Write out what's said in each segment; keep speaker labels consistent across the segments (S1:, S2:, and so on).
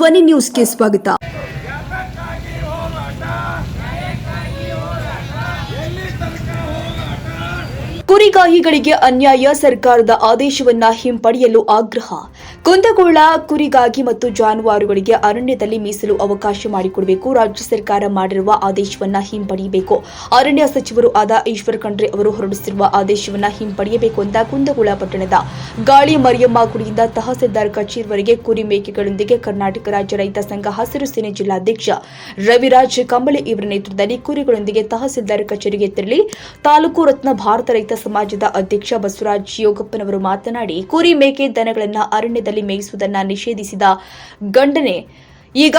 S1: ಧ್ವನಿ ನ್ಯೂಸ್ಗೆ ಸ್ವಾಗತ. ಕುರಿಗಾಹಿಗಳಿಗೆ ಅನ್ಯಾಯ ಸರ್ಕಾರದ ಆದೇಶವನ್ನ ಹಿಂಪಡೆಯಲು ಆಗ್ರಹ. ಕುಂದಗೋಳ, ಕುರಿಗಾಗಿ ಮತ್ತು ಜಾನುವಾರುಗಳಿಗೆ ಅರಣ್ಯದಲ್ಲಿ ಮೀಸಲು ಅವಕಾಶ ಮಾಡಿಕೊಡಬೇಕು. ರಾಜ್ಯ ಸರ್ಕಾರ ಮಾಡಿರುವ ಆದೇಶವನ್ನ ಹಿಂಪಡೆಯಬೇಕು. ಅರಣ್ಯ ಸಚಿವರು ಆದ ಈಶ್ವರ್ ಖಂಡ್ರೆ ಅವರು ಹೊರಡಿಸಿರುವ ಆದೇಶವನ್ನ ಹಿಂಪಡೆಯಬೇಕು ಅಂತ ಕುಂದಗೋಳ ಪಟ್ಟಣದ ಗಾಳಿ ಮರಿಯಮ್ಮ ಕುಡಿಯಿಂದ ತಹಸೀಲ್ದಾರ್ ಕಚೇರಿವರೆಗೆ ಕುರಿ ಮೇಕೆಗಳೊಂದಿಗೆ ಕರ್ನಾಟಕ ರಾಜ್ಯ ರೈತ ಸಂಘ ಹಸಿರು ಸೇನೆ ಜಿಲ್ಲಾಧ್ಯಕ್ಷ ರವಿರಾಜ್ ಕಂಬಳಿ ಇವರ ನೇತೃತ್ವದಲ್ಲಿ ಕುರಿಗಳೊಂದಿಗೆ ತಹಸೀಲ್ದಾರ್ ಕಚೇರಿಗೆ ತೆರಳಿ ತಾಲೂಕು ರತ್ನ ಭಾರತ ರೈತ ಸಮಾಜದ ಅಧ್ಯಕ್ಷ ಬಸವರಾಜ್ ಯೋಗಪ್ಪನವರು ಮಾತನಾಡಿ ಕುರಿ ಮೇಕೆ ದನಗಳನ್ನು ಅರಣ್ಯದಲ್ಲಿ ಮೇಯಿಸುವುದನ್ನು ನಿಷೇಧಿಸಿದ ಗಂಡನೆ. ಈಗ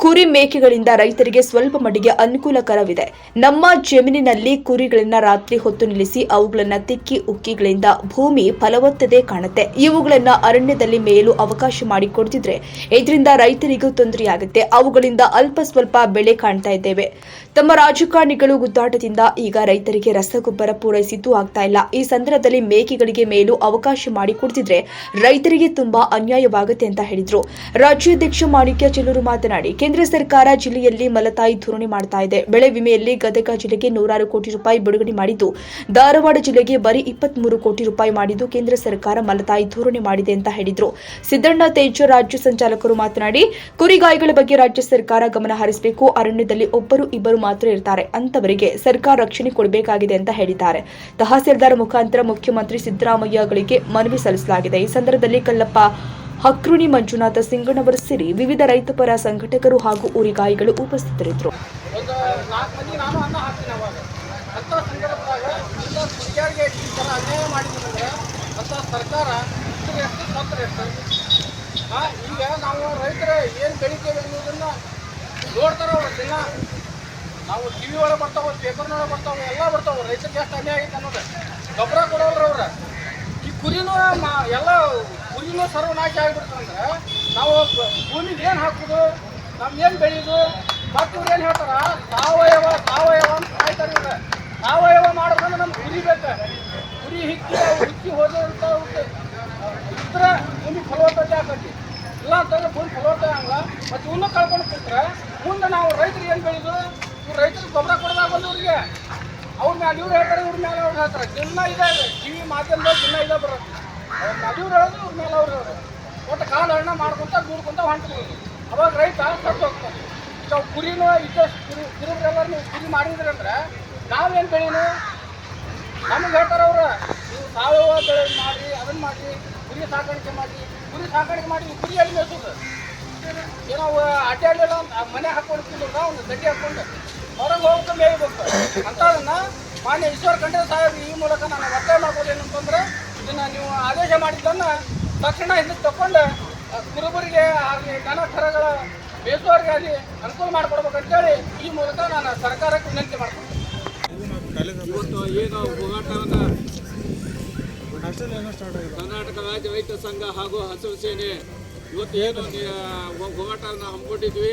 S1: ಕುರಿ ಮೇಕೆಗಳಿಂದ ರೈತರಿಗೆ ಸ್ವಲ್ಪ ಮಟ್ಟಿಗೆ ಅನುಕೂಲಕರವಿದೆ. ನಮ್ಮ ಜಮೀನಿನಲ್ಲಿ ಕುರಿಗಳನ್ನ ರಾತ್ರಿ ಹೊತ್ತು ನಿಲ್ಲಿಸಿ ಅವುಗಳನ್ನ ತಿಕ್ಕಿ ಉಕ್ಕಿಗಳಿಂದ ಭೂಮಿ ಫಲವತ್ತತೆ ಕಾಣುತ್ತೆ. ಇವುಗಳನ್ನ ಅರಣ್ಯದಲ್ಲಿ ಮೇಯಲು ಅವಕಾಶ ಮಾಡಿಕೊಡ್ತಿದ್ರೆ ಇದರಿಂದ ರೈತರಿಗೂ ತೊಂದರೆಯಾಗುತ್ತೆ. ಅವುಗಳಿಂದ ಅಲ್ಪ ಸ್ವಲ್ಪ ಬೆಳೆ ಕಾಣ್ತಾ ಇದ್ದೇವೆ. ತಮ್ಮ ರಾಜಕಾರಣಿಗಳು ಗುದ್ದಾಟದಿಂದ ಈಗ ರೈತರಿಗೆ ರಸಗೊಬ್ಬರ ಪೂರೈಸಿದ್ದು ಆಗ್ತಾ ಇಲ್ಲ. ಈ ಸಂದರ್ಭದಲ್ಲಿ ಮೇಕೆಗಳಿಗೆ ಮೇಲು ಅವಕಾಶ ಮಾಡಿಕೊಡ್ತಿದ್ರೆ ರೈತರಿಗೆ ತುಂಬಾ ಅನ್ಯಾಯವಾಗುತ್ತೆ ಅಂತ ಹೇಳಿದ್ರು. ರಾಜ್ಯಾಧ್ಯಕ್ಷ ಮಾಣಿಕ್ಯ ಚೆಲ್ಲೂರು ಮಾತನಾಡಿ ಕೇಂದ್ರ ಸರ್ಕಾರ ಜಿಲ್ಲೆಯಲ್ಲಿ ಮಲತಾಯಿ ಧೋರಣೆ ಮಾಡ್ತಾ ಇದೆ. ಬೆಳೆ ವಿಮೆಯಲ್ಲಿ ಗದಗ ಜಿಲ್ಲೆಗೆ ನೂರಾರು ಕೋಟಿ ರೂಪಾಯಿ ಬಿಡುಗಡೆ ಮಾಡಿದ್ದು, ಧಾರವಾಡ ಜಿಲ್ಲೆಗೆ ಬರೀ ಇಪ್ಪತ್ಮೂರು ಕೋಟಿ ರೂಪಾಯಿ ಮಾಡಿದ್ದು ಕೇಂದ್ರ ಸರ್ಕಾರ ಮಲತಾಯಿ ಧೋರಣೆ ಮಾಡಿದೆ ಅಂತ ಹೇಳಿದ್ರು. ಸಿದ್ದಣ್ಣ ತೇಜ ರಾಜ್ಯ ಸಂಚಾಲಕರು ಮಾತನಾಡಿ, ಕುರಿಗಾಯಿಗಳ ಬಗ್ಗೆ ರಾಜ್ಯ ಸರ್ಕಾರ ಗಮನ ಹರಿಸಬೇಕು. ಅರಣ್ಯದಲ್ಲಿ ಒಬ್ಬರು ಇಬ್ಬರು ಮಾತ್ರ ಇರ್ತಾರೆ. ಅಂತವರಿಗೆ ಸರ್ಕಾರ ರಕ್ಷಣೆ ಕೊಡಬೇಕಾಗಿದೆ ಅಂತ ಹೇಳಿದ್ದಾರೆ. ತಹಸೀಲ್ದಾರ್ ಮುಖಾಂತರ ಮುಖ್ಯಮಂತ್ರಿ ಸಿದ್ದರಾಮಯ್ಯಗಳಿಗೆ ಮನವಿ ಸಲ್ಲಿಸಲಾಗಿದೆ. ಈ ಸಂದರ್ಭದಲ್ಲಿ ಕಲ್ಲಪ್ಪ ಹಕ್ರುಣಿ ಮಂಜುನಾಥ ಸಿಂಗಣ್ಣವರ ಸೇರಿ ವಿವಿಧ ರೈತಪರ ಸಂಘಟಕರು ಹಾಗೂ ಊರಿಗಾಯಿಗಳು ಉಪಸ್ಥಿತರಿದ್ದರು.
S2: ಈಗ ನಾವು ರೈತರ ಏನು ನೋಡ್ತಾರೆ ಅವ್ರು ನಾವು ಟಿ ವಿ ಒಳಗೆ ಬರ್ತಾವೆ ಪೇಪರ್ನೊಳಗೆ ಬರ್ತಾವೆ, ಎಲ್ಲ ಬರ್ತಾವೆ. ರೈತರಿಗೆ ಎಷ್ಟು ಅನ್ಯಾಯ ಆಗೈತೆ ಅನ್ನೋದು ಗೊಬ್ಬರ ಕೊಡೋರು ಅವ್ರು. ಈ ಕುರಿನೂ ಎಲ್ಲ ಸರ್ವನಾಶ ಆಗಿಬಿಡ್ತಂದ್ರೆ ನಾವು ಭೂಮಿಗೆ ಏನು ಹಾಕೋದು? ನಮ್ಗೇನು ಬೆಳೆಯೋದು? ಮತ್ತು ಏನು ಹೇಳ್ತಾರ? ಸಾವಯವ ಸಾವಯವ ಅಂತ ಕಾಯ್ತಾರೆ ಇವ್ರೆ. ಸಾವಯವ ಮಾಡೋದಂದ್ರೆ ನಮ್ಗೆ ಗುರಿ ಬೇಕು? ಕುರಿ ಹಿಕ್ಕಿ ಹಿಕ್ಕಿ ಹೋದಂತ ಇದ್ರೆ ಭೂಮಿ ಫಲವತ್ತತೆ ಆಗತ್ತೆ ಇಲ್ಲ ಅಂತಂದ್ರೆ ಭೂಮಿ ಫಲವತ್ತತೆ ಆಗಲ್ಲ. ಮತ್ತು ಇವನ್ನ ಕಳ್ಕೊಂಡು ಕೂತ್ರೆ ಮುಂದೆ ನಾವು ರೈತರು ಏನು ಬೆಳೆಯೋದು? ಇವ್ರು ರೈತರಿಗೆ ಗೊಬ್ಬರ ಕೊಡೋದಾಗ ಬಂದವ್ರಿಗೆ ಅವ್ರ ಮ್ಯಾಲೆ ಇವ್ರು ಹೇಳ್ತಾರೆ, ಇವ್ರ ಮ್ಯಾಲೆ ಅವ್ರು ಹೇಳ್ತಾರೆ. ದಿನ ಇದೆ ಟಿವಿ ಮಾಧ್ಯಮದಲ್ಲಿ ದಿನ ಇದೆ ಬರುತ್ತೆ ಅವ್ರ ಮೇಲೆ ಅವ್ರು ಒಟ್ಟು ಕಾಲು ಹಣ್ಣ ಮಾಡ್ಕೊಂತ ದೂಡ್ಕೊಂತ ಹೊಂಟ್ಬೋದು ಅವಾಗ ರೈತ ಸತ್ತು ಹೋಗ್ತಾನೆ ಸೊ ಕುರಿನೂ ಇದ್ದಷ್ಟು ಕುರಿ ಕುರಿಗಳೆಲ್ಲರೂ ನೀವು ಕುರಿ ಮಾಡಿದ್ರಿ ಅಂದ್ರೆ ನಾವೇನು ಬೆಳೀನು ನಮಗೆ ಹೇಳ್ತಾರೆ ಅವ್ರು ನೀವು ಸಾವಯವ ಬೆಳೆ ಮಾಡಿ ಅದನ್ನ ಮಾಡಿ ಕುರಿ ಸಾಕಾಣಿಕೆ ಮಾಡಿ ಕುರಿ ಸಾಕಾಣಿಕೆ ಮಾಡಿ ಕುರಿ ಎಲ್ಲಿ ಮೇಸೋದು ಏನೋ ಅಡ್ಡಾಡಲಿಲ್ಲ ಮನೆ ಹಾಕೊಂಡು ತಿನ್ನೋದ ಒಂದು ಗಡ್ಡಿ ಹಾಕೊಂಡು ಹೊರಗೆ ಹೋಗ್ತಾ ಮೇಯ್ಬೇಕು ಅದನ್ನ ಮಾನ್ಯ ಈಶ್ವರ ಖಂಡ್ರೆ ಸಾಹೇಬ್ ಈ ಮೂಲಕ ನಾನು ನೀವು ಆದೇಶ ಮಾಡಿದ್ದನ್ನು ತಕ್ಷಣ ಹಿಂದಕ್ಕೆ ಆ, ಕುರುಬರಿಗೆ ಆಗಲಿ ದನ ಕರಗಳ ಬೇಸುವವರಿಗೆ ಆಗಲಿ ಅನುಕೂಲ ಮಾಡಿಕೊಡ್ಬೇಕಂತೇಳಿ ಈ ಮೂಲಕ ನಾನು ಸರ್ಕಾರಕ್ಕೆ ವಿನಂತಿ ಮಾಡ್ತೀನಿ
S3: ಇವತ್ತು ಏನು ಕರ್ನಾಟಕ ರಾಜ್ಯ ರೈತ ಸಂಘ ಹಾಗೂ ಹಸಿರು ಸೇನೆ ಇವತ್ತು ಏನು ಹೋರಾಟವನ್ನು ಹಮ್ಮಿಕೊಂಡಿದ್ವಿ.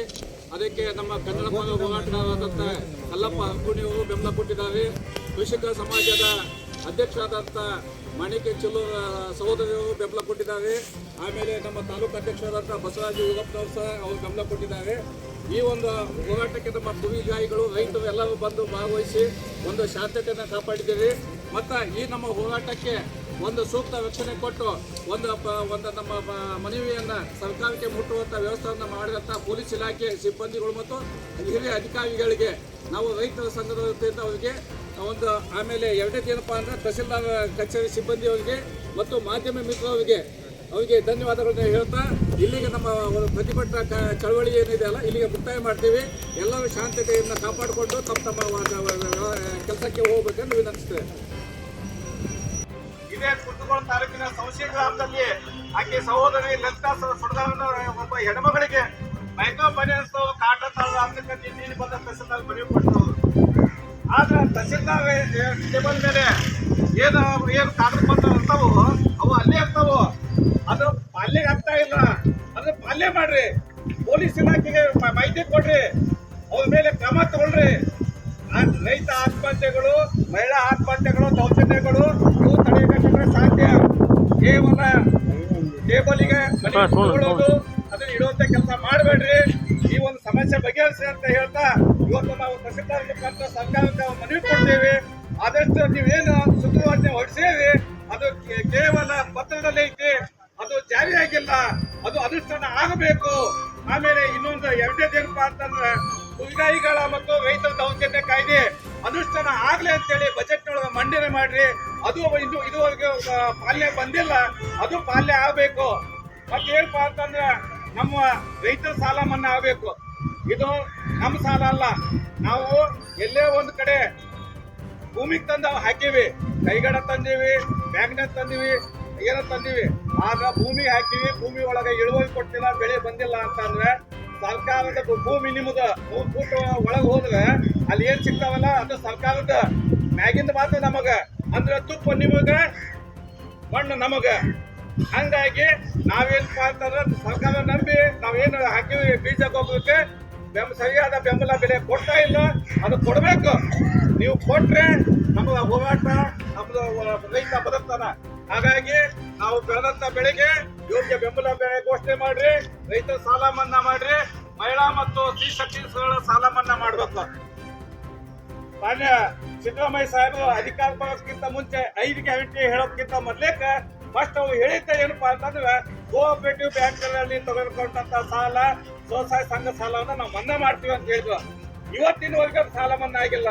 S3: ಅದಕ್ಕೆ ನಮ್ಮ ಕನ್ನಡ ಅಲ್ಲಪ್ಪ ಕಲ್ಲಪ್ಪ ಹಂಕುಣಿಯವರು ಬೆಂಬಲ ಕೊಟ್ಟಿದ್ದಾರೆ. ಕೃಷಿಕ ಸಮಾಜದ ಅಧ್ಯಕ್ಷರಾದಂಥ ಮಾಣಿಕ್ಯ ಚೆಲ್ಲೂರ ಸಹೋದರಿಯವರು ಬೆಂಬಲ ಕೊಟ್ಟಿದ್ದಾರೆ. ಆಮೇಲೆ ನಮ್ಮ ತಾಲೂಕು ಅಧ್ಯಕ್ಷರಾದಂಥ ಬಸವರಾಜ ಯುಗಪ್ಪನವರು ಸಹ ಅವರು ಬೆಂಬಲ ಕೊಟ್ಟಿದ್ದಾರೆ. ಈ ಒಂದು ಹೋರಾಟಕ್ಕೆ ನಮ್ಮ ಕುವಿಗಾಯಿಗಳು ರೈತರು ಎಲ್ಲರೂ ಬಂದು ಭಾಗವಹಿಸಿ ಒಂದು ಶಾಂತತೆಯನ್ನು ಕಾಪಾಡಿದ್ದೀವಿ ಮತ್ತು ಈ ನಮ್ಮ ಹೋರಾಟಕ್ಕೆ ಒಂದು ಸೂಕ್ತ ರಕ್ಷಣೆ ಕೊಟ್ಟು ಒಂದು ಒಂದು ನಮ್ಮ ಮನವಿಯನ್ನು ಸರ್ಕಾರಕ್ಕೆ ಮುಟ್ಟುವಂಥ ವ್ಯವಸ್ಥೆಯನ್ನು ಮಾಡಿದಂಥ ಪೊಲೀಸ್ ಇಲಾಖೆ, ಸಿಬ್ಬಂದಿಗಳು ಮತ್ತು ಹಿರಿಯ ಅಧಿಕಾರಿಗಳಿಗೆ, ನಾವು ರೈತರ ಸಂಘದ ವತಿಯಿಂದ ಅವರಿಗೆ ಒಂದು ಆಮೇಲೆ ಎರಡನೇದು ಏನಪ್ಪ ಅಂದರೆ ತಹಸೀಲ್ದಾರ್ ಕಚೇರಿ ಸಿಬ್ಬಂದಿಯವರಿಗೆ ಮತ್ತು ಮಾಧ್ಯಮ ಮಿತ್ರರಿಗೆ ಅವರಿಗೆ ಧನ್ಯವಾದಗಳನ್ನ ಹೇಳ್ತಾ ಇಲ್ಲಿಗೆ ನಮ್ಮ ಒಂದು ಪ್ರತಿಭಟನಾ ಚಳವಳಿ ಏನಿದೆ ಅಲ್ಲ, ಇಲ್ಲಿಗೆ ಮುಕ್ತಾಯ ಮಾಡ್ತೀವಿ. ಎಲ್ಲರೂ ಶಾಂತತೆಯಿಂದ ಕಾಪಾಡಿಕೊಂಡು ತಮ್ಮ ತಮ್ಮ ಕೆಲಸಕ್ಕೆ ಹೋಗ್ಬೇಕೆಂದು ವಿನಂತಿಸ್ತೇವೆ.
S2: ಇದೇ ಕುಂದಗೋಳ ತಾಲೂಕಿನ ಸಂಶಯ ಗ್ರಾಮದಲ್ಲಿ ಆಕೆ ಸಹೋದರಿ ಲಲಿತಾ ಸುಡಗಾರನ ಒಬ್ಬ ಹೆಣ್ಮಗಳಿಗೆ ಮೈಕ್ರೋ ಫೈನಾನ್ಸ್ ಕಾಟ ತಾಳ ಅಂತಕ್ಕಂಥ ನೀನು ಬಂದ ತಹಸೀಲ್ದಾರ್ ಮನವಿ ಕೊಟ್ಟರು. ಆದ್ರೆ ತಹಸೀಲ್ದಾರ್ ಟೇಬಲ್ ಮೇಲೆ ಏನು ಏನು ಕಾಗದ ಪತ್ರ ಇರ್ತಾವು ಅವು ಅಲ್ಲೇ ಇರ್ತಾವು ಅದು ಪಾಲ್ಯಗೆ ಆಗ್ತಾ ಇಲ್ಲ. ಅದ್ರ ಪಾಲ್ಯ ಮಾಡ್ರಿ. ಪೊಲೀಸ್ ಇಲಾಖೆಗೆ ಮಾಹಿತಿ ಕೊಡ್ರಿ. ಅವ್ರ ಮೇಲೆ ಕ್ರಮ ತಗೊಳ್ರಿ. ರೈತ ಆತ್ಮಹತ್ಯೆಗಳು ಮಹಿಳಾ ಆತ್ಮಹತ್ಯೆಗಳು ದೌರ್ಜನ್ಯಗಳು ಇವು ತಡೆಗಟ್ಟಕ್ಕೆ ಸಾಧ್ಯ. ಕೇವಲ ಟೇಬಲಿಗೆ ಅದನ್ನ ಇಡುವಂತ
S3: ಕೆಲಸ ಮಾಡಬೇಡ್ರಿ. ಈ ಒಂದು ಸಮಸ್ಯೆ ಬಗೆಹರಿಸಿ ಅಂತ ಹೇಳ್ತಾ ಇವತ್ತು ನಾವು ತಹಸೀಲ್ದಾರ್ ಸರ್ಕಾರಕ್ಕೆ ನಾವು ಮನವಿ ಕೊಡ್ತೇವೆ. ಆದಷ್ಟು ನೀವೇನು ಸುಗ್ರೀವಾಜ್ಞೆ ಹೊರಡಿಸೇವಿ ಅದು ಕೇವಲ ಪತ್ರದಲ್ಲಿ ಐತಿ, ಅದು ಜಾರಿಯಾಗಿಲ್ಲ ಅದು ಅನುಷ್ಠಾನ ಆಗಬೇಕು. ಆಮೇಲೆ ಇನ್ನೊಂದು ಎರಡನೇದೇನಪ್ಪ ಅಂತಂದ್ರೆ, ಕುರಿಗಾಯಿಗಳ ಮತ್ತು ರೈತರ ದೌರ್ಜನ್ಯ ಕಾಯ್ದೆ ಅನುಷ್ಠಾನ ಆಗ್ಲಿ ಅಂತೇಳಿ ಬಜೆಟ್ ಒಳಗೆ ಮಂಡನೆ ಮಾಡ್ರಿ. ಅದು ಇನ್ನು ಇದುವರೆಗೆ ಪಾಲನೆ ಬಂದಿಲ್ಲ, ಅದು ಪಾಲನೆ ಆಗಬೇಕು. ಮತ್ತೇನಪ್ಪ ಅಂತಂದ್ರೆ, ನಮ್ಮ ರೈತರ ಸಾಲ ಮನ್ನಾ ಆಗಬೇಕು. ಇದು ನಮ್ಮ ಸಾಲ ಅಲ್ಲ. ನಾವು ಎಲ್ಲೇ ಒಂದು ಕಡೆ ಭೂಮಿಗೆ ತಂದು ಹಾಕಿವಿ. ಕೈಗಡ ತಂದೀವಿ ಬ್ಯಾಂಕ್ನಾಗ ತಂದೀವಿ ಏನ ತಂದೀವಿ. ಆಗ ಭೂಮಿ ಹಾಕಿವಿ, ಭೂಮಿ ಒಳಗೆ ಇಳುವರಿ ಕೊಟ್ಟಿಲ್ಲ, ಬೆಳೆ ಬಂದಿಲ್ಲ ಅಂತಂದ್ರೆ ಸರ್ಕಾರದ ಭೂಮಿ ನಿಮ್ಮದ ಮೂರ್ ಫೂಟ್ ಒಳಗೆ ಹೋದ್ರೆ ಅಲ್ಲಿ ಏನ್ ಸಿಗ್ತಾವಲ್ಲ, ಅದು ಸರ್ಕಾರದ ಮ್ಯಾಗಿಂದ ಮಾತ್ರ ನಮಗ. ಅಂದ್ರೆ ತುಪ್ಪ ನಿಮಗ, ಮಣ್ಣು ನಮಗ. ಹಂಗಾಗಿ ನಾವೇನಪ್ಪ ಅಂತಂದ್ರೆ ಸರ್ಕಾರ ನಂಬಿ ನಾವೇನು ಹಾಕಿವಿ ಬೀಜ ಗೊಬ್ಬರಕ್ಕೆ ಬೆಂಬ ಸರಿಯಾದ ಬೆಂಬಲ ಬೆಲೆ ಕೊಡ್ತಾ ಇಲ್ಲ, ಅದು ಕೊಡಬೇಕು. ನೀವು ಕೊಟ್ಟರೆ ನಮ್ಗೆ ಹೋರಾಟ, ನಮ್ದು ರೈತ ಬದುಕ್ತಾನ ಹಾಗಾಗಿ ನಾವು ಬೆಳೆದಂತ ಬೆಳೆಗೆ ಯೋಗ್ಯ ಬೆಂಬಲ ಬೆಲೆ ಘೋಷಣೆ ಮಾಡ್ರಿ ರೈತರ ಸಾಲ ಮನ್ನಾ ಮಾಡ್ರಿ, ಮಹಿಳಾ ಮತ್ತು ಸ್ತ್ರೀ ಶಕ್ತಿ ಸಾಲ ಮನ್ನಾ ಮಾಡ್ಬೇಕು. ಮಾನ್ಯ ಸಿದ್ದರಾಮಯ್ಯ ಸಾಹೇಬರು ಅಧಿಕಾರ ಬರೋದಕ್ಕಿಂತ ಮುಂಚೆ ಐದು ಗ್ಯಾರಂಟಿ ಹೇಳೋದಕ್ಕಿಂತ ಮೊದ್ಲೇಕ ಫಸ್ಟ್ ಅವ್ರು ಹೇಳಿದ್ದ ಏನಪ್ಪಾ ಅಂತಂದ್ರೆ ಕೋಆಪರೇಟಿವ್ ಬ್ಯಾಂಕ್ಗಳಲ್ಲಿ ತೆಗೆದುಕೊಂಡಂತ ಸಾಲ ಸ್ವಸಹಾಯ ಸಂಘ ಸಾಲವನ್ನು ನಾವು ಮನ್ನಾ ಮಾಡ್ತೀವಿ ಅಂತ ಹೇಳಿದ್ರು. ಇವತ್ತಿನವರೆಗೆ ಸಾಲ ಮನ್ನಾ ಆಗಿಲ್ಲ.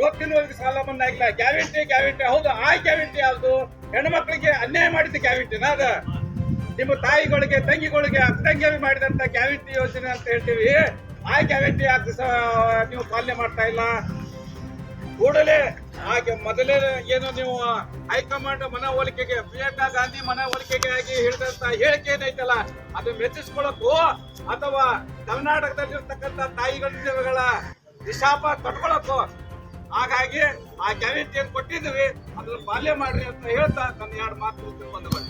S3: ಇವತ್ತಿನವರೆಗೆ ಸಾಲ ಮನ್ನಾ ಆಗಿಲ್ಲ. Guarantee guarantee. ಹೌದು, ಆ ಗ್ಯಾರಂಟಿ ಯಾವುದು? ಹೆಣ್ಮಕ್ಳಿಗೆ ಅನ್ಯಾಯ ಮಾಡಿದ ಗ್ಯಾರಂಟಿನ ಅದ. ನಿಮ್ಮ ತಾಯಿಗಳಿಗೆ, ತಂಗಿಗಳಿಗೆ ಅಕ್ಕಂಗಿ ಮಾಡಿದಂತ ಗ್ಯಾರಂಟಿ ಯೋಜನೆ ಅಂತ ಹೇಳ್ತೀವಿ. ಆ ಗ್ಯಾರಂಟಿ ಯಾಕೆ ನೀವು ಪಾಲನೆ ಮಾಡ್ತಾ ಇಲ್ಲ. ಕೂಡಲೇ ಹಾಗೆ ಮೊದಲೇ ಏನು ನೀವು ಹೈಕಮಾಂಡ್ ಮನವೊಲಿಕೆಗೆ ಪ್ರಿಯಾಂಕಾ ಗಾಂಧಿ ಮನವೊಲಿಕೆಗೆ ಆಗಿ ಹೇಳಿದಂತ ಹೇಳಿಕೆ ಏನೈತಲ್ಲ, ಅದು ಮೆಚ್ಚಿಸ್ಕೊಳ್ಳೋಕ್ಕೂ ಅಥವಾ ಕರ್ನಾಟಕದಲ್ಲಿರ್ತಕ್ಕಂಥ ತಾಯಿಗಳ ವಿಶಾಪ ಕಟ್ಕೊಳಕ್ಕೋ ಹಾಗಾಗಿ ಆ ಗ್ಯಾರಂಟಿ ಏನ್ ಕೊಟ್ಟಿದ್ವಿ ಅದನ್ನ ಪಾಲನೆ ಮಾಡ್ರಿ ಅಂತ ಹೇಳ್ತಾ ನನ್ನ ಎರಡು ಮಾತು ಬಂಧುಗಳು